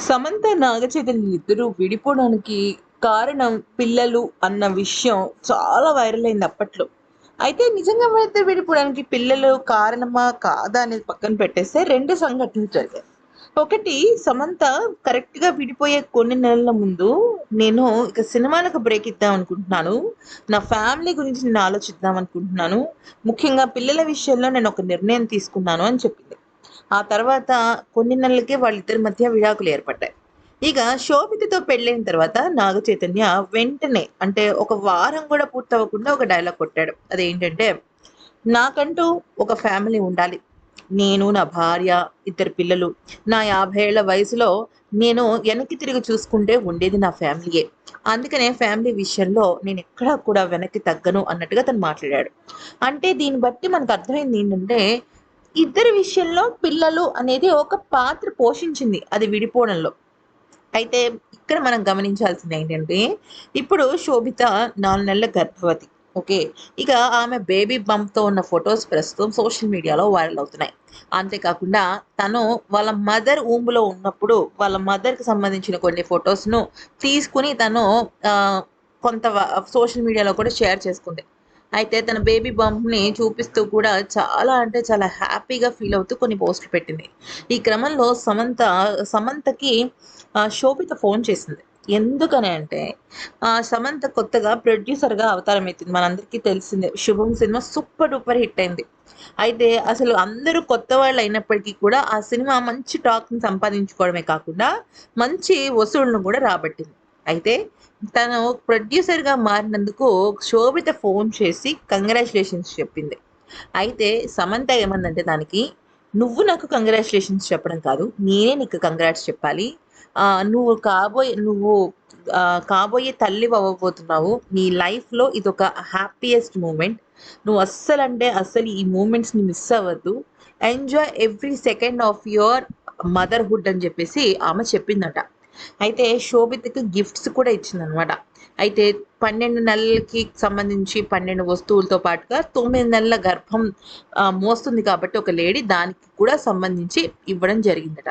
సమంత నాగచైతన్య ఇద్దరు విడిపోవడానికి కారణం పిల్లలు అన్న విషయం చాలా వైరల్ అయింది అప్పట్లో. అయితే నిజంగా వాళ్ళిద్దరు విడిపోవడానికి పిల్లలు కారణమా కాదా అనేది పక్కన పెట్టేస్తే రెండు సంఘటనలు జరిగాయి. ఒకటి సమంత కరెక్ట్గా విడిపోయే కొన్ని నెలల ముందు నేను ఇక సినిమాలకు బ్రేక్ ఇద్దాం అనుకుంటున్నాను. నా ఫ్యామిలీ గురించి నేను ఆలోచిద్దాం అనుకుంటున్నాను. ముఖ్యంగా పిల్లల విషయంలో నేను ఒక నిర్ణయం తీసుకున్నాను అని చెప్పింది. ఆ తర్వాత కొన్ని నెలలకే వాళ్ళిద్దరి మధ్య విడాకులు ఏర్పడ్డాయి. ఇక శోభితతో పెళ్ళైన తర్వాత నాగ చైతన్య వెంటనే అంటే ఒక వారం కూడా పూర్తవ్వకుండా ఒక డైలాగ్ కొట్టాడు. అదేంటంటే నాకంటూ ఒక ఫ్యామిలీ ఉండాలి. నేను నా భార్య ఇద్దరు పిల్లలు. నా యాభై ఏళ్ళ వయసులో నేను వెనక్కి తిరిగి చూసుకుంటే ఉండేది నా ఫ్యామిలీయే అందుకనే ఫ్యామిలీ విషయంలో నేను ఎక్కడా కూడా వెనక్కి తగ్గను అన్నట్టుగా తను మాట్లాడాడు. అంటే దీన్ని బట్టి మనకు అర్థమైంది ఏంటంటే ఇద్దరి విషయంలో పిల్లలు అనేది ఒక పాత్ర పోషించింది అది విడిపోవడంలో. అయితే ఇక్కడ మనం గమనించాల్సింది ఏంటంటే ఇప్పుడు శోభిత నాలుగు నెలల గర్భవతి ఓకే? ఇక ఆమె బేబీ బంప్తో ఉన్న ఫొటోస్ ప్రస్తుతం సోషల్ మీడియాలో వైరల్ అవుతున్నాయి. అంతేకాకుండా తను వాళ్ళ మదర్ ఊంబులో ఉన్నప్పుడు వాళ్ళ మదర్కి సంబంధించిన కొన్ని ఫొటోస్ను తీసుకుని తను కొంత సోషల్ మీడియాలో కూడా షేర్ చేసుకుంది. అయితే తన బేబీ బంప్ని చూపిస్తూ కూడా చాలా అంటే చాలా హ్యాపీగా ఫీల్ అవుతూ కొన్ని పోస్టులు పెట్టింది. ఈ క్రమంలో సమంత సమంతకి శోభిత ఫోన్ చేసింది. ఎందుకని అంటే సమంత కొత్తగా ప్రొడ్యూసర్గా అవతారం ఎత్తింది. మనందరికీ తెలిసిందే శుభం సినిమా సూపర్ డూపర్ హిట్ అయింది. అయితే అసలు అందరూ కొత్త వాళ్ళు అయినప్పటికీ కూడా ఆ సినిమా మంచి టాక్ని సంపాదించుకోవడమే కాకుండా మంచి వసూళ్ళను కూడా రాబట్టింది. అయితే తను ప్రొడ్యూసర్గా మారినందుకు శోభిత ఫోన్ చేసి కంగ్రాచులేషన్స్ చెప్పింది. అయితే సమంత ఏమందంటే దానికి నువ్వు నాకు కంగ్రాచులేషన్స్ చెప్పడం కాదు నేనే నీకు కంగ్రాట్స్ చెప్పాలి. నువ్వు కాబోయే నువ్వు కాబోయే తల్లి అవ్వబోతున్నావు. నీ లైఫ్లో ఇది ఒక హ్యాపీయెస్ట్ మూమెంట్ నువ్వు అస్సలు అంటే అస్సలు ఈ మూమెంట్స్ని మిస్ అవ్వద్దు. Enjoy every second of your motherhood అని చెప్పేసి ఆమె చెప్పిందట. అయితే శోభితకి గిఫ్ట్స్ కూడా ఇచ్చిందనమాట అయితే పన్నెండు నెలలకి సంబంధించి పన్నెండు వస్తువులతో పాటుగా తొమ్మిది నెలల గర్భం మోస్తుంది కాబట్టి ఒక లేడీ దానికి కూడా సంబంధించి ఇవ్వడం జరిగిందట.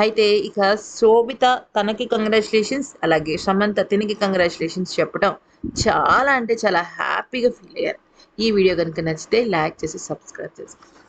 అయితే ఇక శోభిత తనకి కంగ్రాచులేషన్స్ అలాగే సమంత తినికి కంగ్రాచులేషన్స్ చెప్పడం చాలా అంటే చాలా హ్యాపీగా ఫీల్ అయ్యారు. ఈ వీడియో కనుక నచ్చితే లైక్ చేసి సబ్స్క్రైబ్ చేసుకోండి